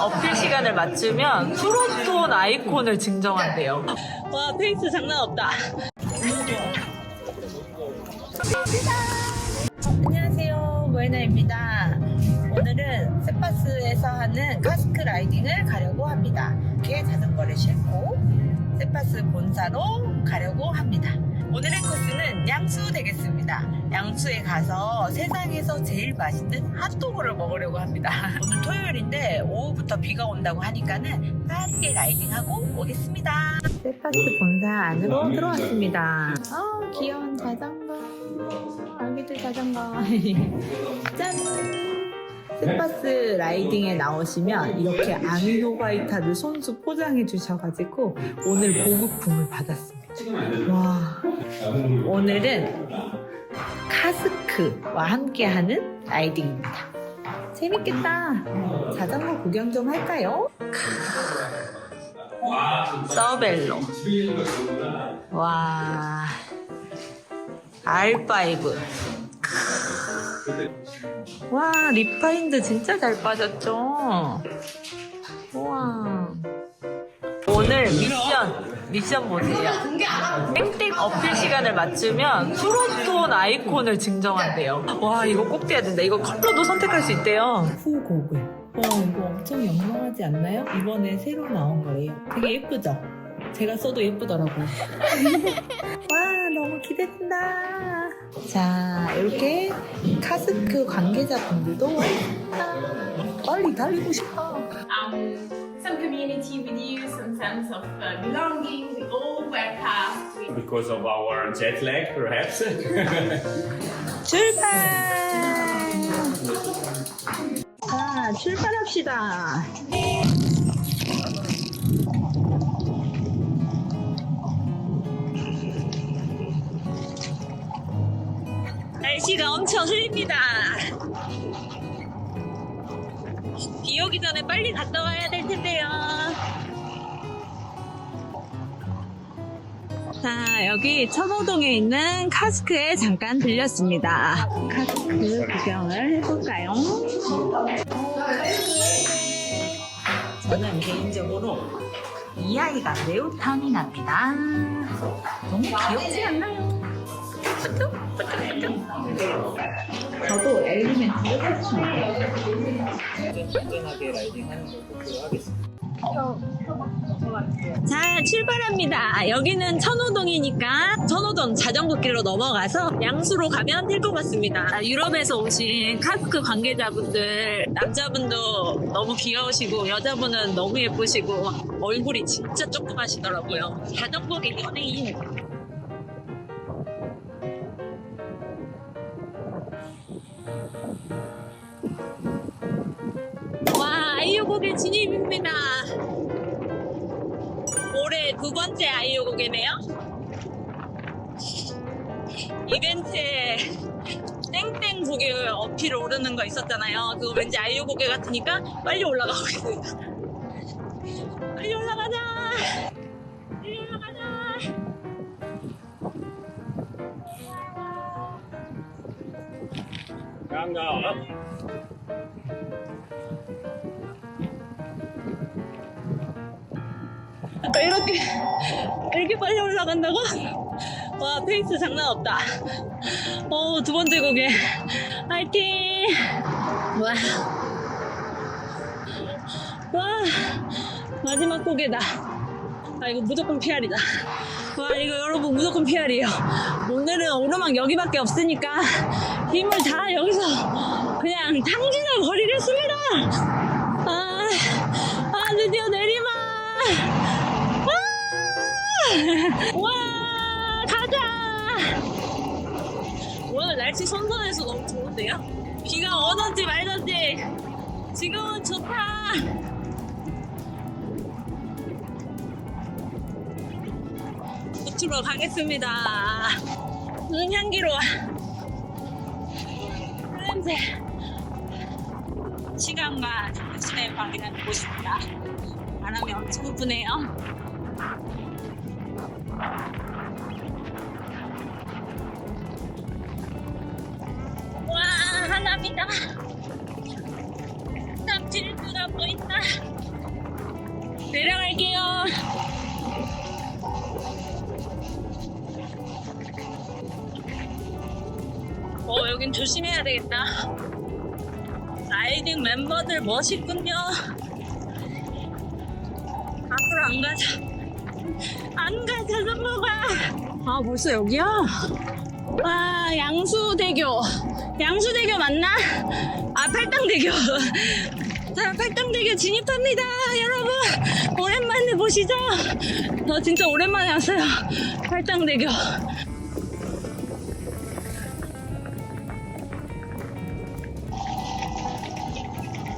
어필 시간을 맞추면 프로톤 아이콘을 증정한대요. 와, 페이스 장난 없다. 안녕하세요. 모에나입니다. 오늘은 세파스에서 하는 카스크 라이딩을 가려고 합니다. 이렇게 자전거를 싣고 세파스 본사로 가려고 합니다. 오늘의 코스는 양수 되겠습니다. 양수에 가서 세상에서 제일 맛있는 핫도그를 먹으려고 합니다. 오늘 토요일인데 오후부터 비가 온다고 하니까는 빠르게 라이딩하고 오겠습니다. 세파스 본사 안으로 들어왔습니다. 아 귀여운 자전거. 아기들 자전거. 짠! 세파스 라이딩에 나오시면 이렇게 앙이노바이타를 손수 포장해 주셔가지고 오늘 보급품을 받았습니다. 와, 오늘은 카스크와 함께하는 라이딩입니다. 재밌겠다. 자전거 구경 좀 할까요? 서벨로. 와, R5. 와, 리파인드 진짜 잘 빠졌죠? 우와. 오늘 미션, 미션 보세요. 땡땡 어필 시간을 맞추면 프로톤 아이콘을 증정한대요. 와, 이거 꼭 돼야 된다. 이거 컬러도 선택할 수 있대요. 후고글. 와, 이거 엄청 영롱하지 않나요? 이번에 새로 나온 거예요. 되게 예쁘죠? 제가 써도 예쁘더라고요. 와, 너무 기대된다. 자, 이렇게 카스크 관계자분들도 아, 빨리 달리고 싶어. um, some community with you, some sense of uh, belonging. We all wear past. Because of our jet lag, perhaps. 출발! 자, 출발합시다. 날씨가 엄청 흐립니다. 전에 빨리 갔다 와야 될 텐데요. 자, 여기 천호동에 있는 카스크에 잠깐 들렸습니다. 카스크 구경을 해볼까요? 저는 개인적으로 이 아이가 매우 탐이 납니다. 너무 귀엽지 않나요? 저도 엘리멘트를 탔습니다. 안전하게 라이딩하는 걸 목표로 하겠습니다. 자, 출발합니다. 여기는 천호동이니까 천호동 자전거길로 넘어가서 양수로 가면 될 것 같습니다. 아, 유럽에서 오신 카스크 관계자분들, 남자분도 너무 귀여우시고, 여자분은 너무 예쁘시고, 얼굴이 진짜 조그마시더라고요. 자전거계 연예인. 올해 두 번째 아이유 고개네요. 이벤트에 땡땡 고개 어필 오르는 거 있었잖아요. 그거 왠지 아이유 고개 같으니까 빨리 올라가 보겠습니다. 빨리 올라가자. 빨리 올라가자. 아까 이렇게 이렇게 빨리 올라간다고? 와 페이스 장난 없다. 어 두 번째 고개 화이팅! 와, 와 마지막 고개다. 아 이거 무조건 PR이다. 와 이거 여러분 무조건 PR이에요. 오늘은 오르막 여기밖에 없으니까 힘을 다 여기서 그냥 탕진을 벌이겠습니다. 아, 아 드디어 내리막. 와 가자! 오늘 날씨 선선해서 너무 좋은데요? 비가 오든지 말든지. 지금은 좋다. 끝으로 가겠습니다. 음, 향기로워 냄새. 시간과 당신의 방이라는 곳입니다. 바람이 엄청 부네요 와 하나입니다. 땀질 누나 보인다. 내려갈게요. 어 여긴 조심해야 되겠다. 라이딩 멤버들 멋있군요. 앞으로 안 가자. 안 가자, 선보가. 아, 벌써 여기야? 와, 양수대교. 양수대교 맞나? 아, 팔당대교. 자, 팔당대교 진입합니다, 여러분. 오랜만에 보시죠. 저 진짜 오랜만에 왔어요. 팔당대교.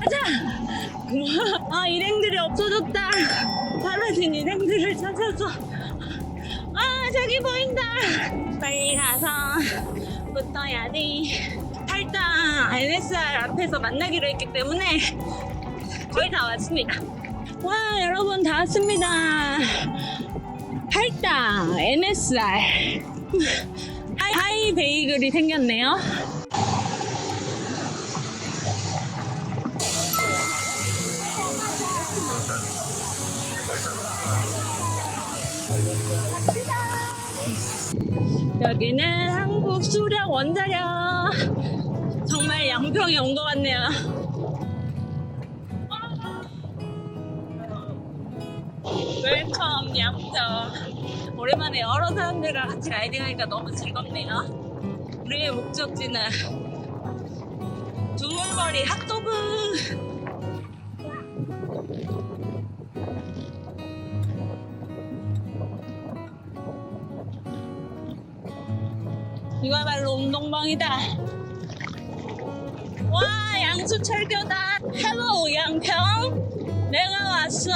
가자! 아, 일행들이 없어졌다. 사라진 일행들을 찾아서. 아, 저기 보인다. 빨리 가서 붙어야 돼. 팔당 NSR 앞에서 만나기로 했기 때문에 거의 다 왔습니다. 와, 여러분 다 왔습니다. 팔당 NSR. 하이 베이글이 생겼네요. 여기는 한국 수력 원자력. 정말 양평에 온 것 같네요. 웰컴 양평. 오랜만에 여러 사람들과 같이 라이딩하니까 너무 즐겁네요. 우리의 목적지는 두물머리 핫도그. 이거야말로 운동방이다. 와, 양수철교다. 헬로, 양평. 내가 왔어.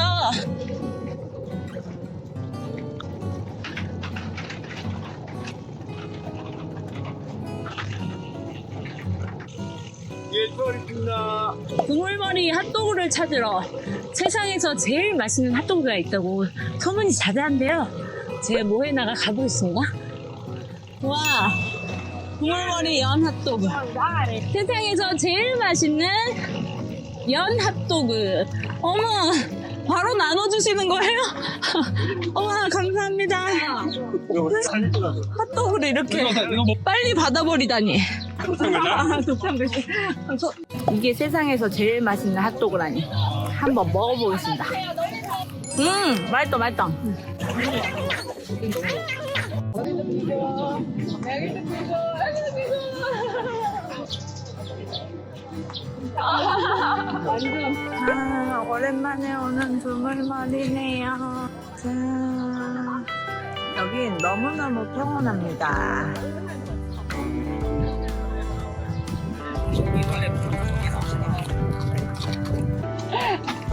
두물머리 핫도그를 찾으러 세상에서 제일 맛있는 핫도그가 있다고 소문이 자자한데요. 제가 모해나가 가보겠습니다. 와, 두물머리 연 핫도그. 세상에서 제일 맛있는 연 핫도그. 어머, 바로 나눠주시는 거예요? 어머, 감사합니다. 핫도그를 이렇게 빨리 받아버리다니. 이게 세상에서 제일 맛있는 핫도그라니. 한번 먹어보겠습니다. 음, 맛있다, 맛있다. 아, 오랜만에 오는 두물머리네요. 자, 여긴 너무너무 평온합니다.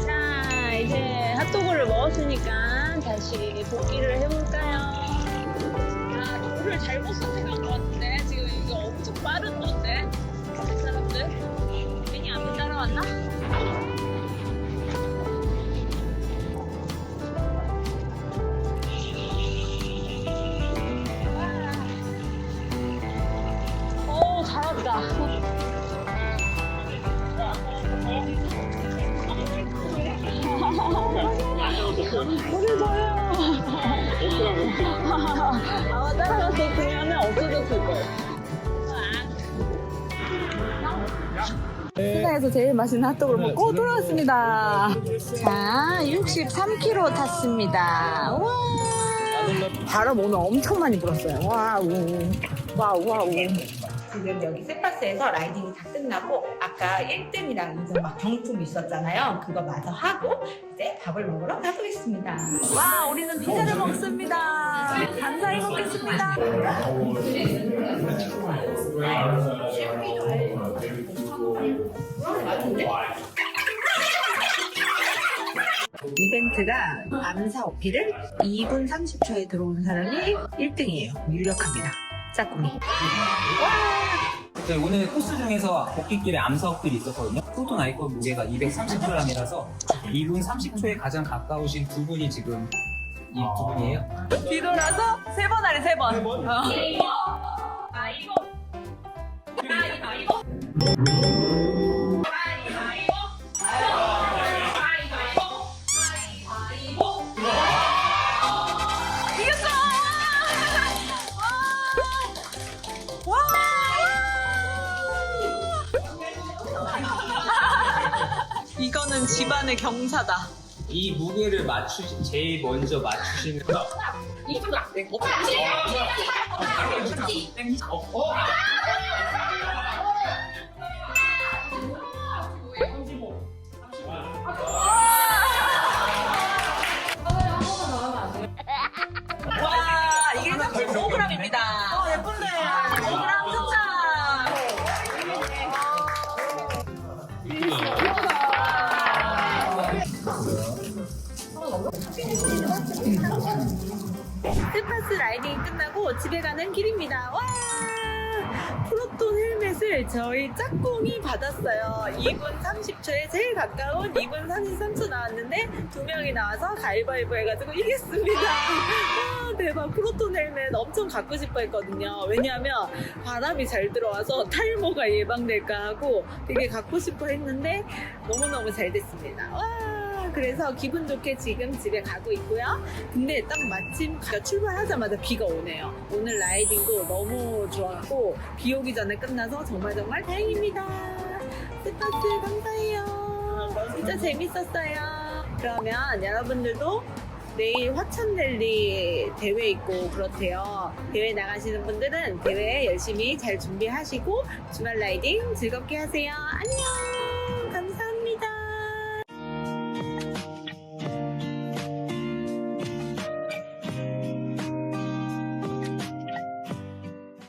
자, 이제 핫도그를 먹었으니까 다시 복귀를 세상에서 제일 맛있는 핫도그를 먹고 돌아왔습니다. 자, 63km 탔습니다. 와. 바람 오늘 엄청 많이 불었어요. 와우. 와우, 와우. 지금 여기 세파스에서 라이딩이 다 끝나고 아까 1등이랑 2등 막 경품 있었잖아요. 그거 마저 하고 이제 밥을 먹으러 가보겠습니다. 와, 우리는 피자를 먹습니다. 감사히 먹겠습니다. 이벤트가 암사 어필을 2분 30초에 들어오는 사람이 1등이에요. 유력합니다. 짝꿍이. 저희 오늘 코스 중에서 복귀길에 암사업들이 있었거든요. 푸드 나이컷 무게가 230g이라서 2분 30초에 가장 가까우신 두 분이 지금 이 두 분이에요. 뒤돌아서 세 번 하래 세 번. 어. 이겼어! 집안의 경사다. 이 무게를 맞추시 제일 먼저 맞추시는 거. 와, 스파스 라이딩이 끝나고 집에 가는 길입니다. 와! 프로톤 헬멧을 저희 짝꿍이 받았어요. 2분 30초에 제일 가까운 2분 33초 나왔는데 두 명이 나와서 가위바위보 해가지고 이겼습니다. 와, 대박. 프로톤 헬멧 엄청 갖고 싶어 했거든요. 왜냐하면 바람이 잘 들어와서 탈모가 예방될까 하고 되게 갖고 싶어 했는데 너무너무 잘 됐습니다. 와! 그래서 기분 좋게 지금 집에 가고 있고요. 근데 딱 마침 가- 출발하자마자 비가 오네요. 오늘 라이딩도 너무 좋았고 비 오기 전에 끝나서 정말 정말 다행입니다. 스파스 감사해요. 진짜 재밌었어요. 그러면 여러분들도 내일 화천델리 대회 있고 그렇대요. 대회 나가시는 분들은 대회 열심히 잘 준비하시고 주말 라이딩 즐겁게 하세요. 안녕!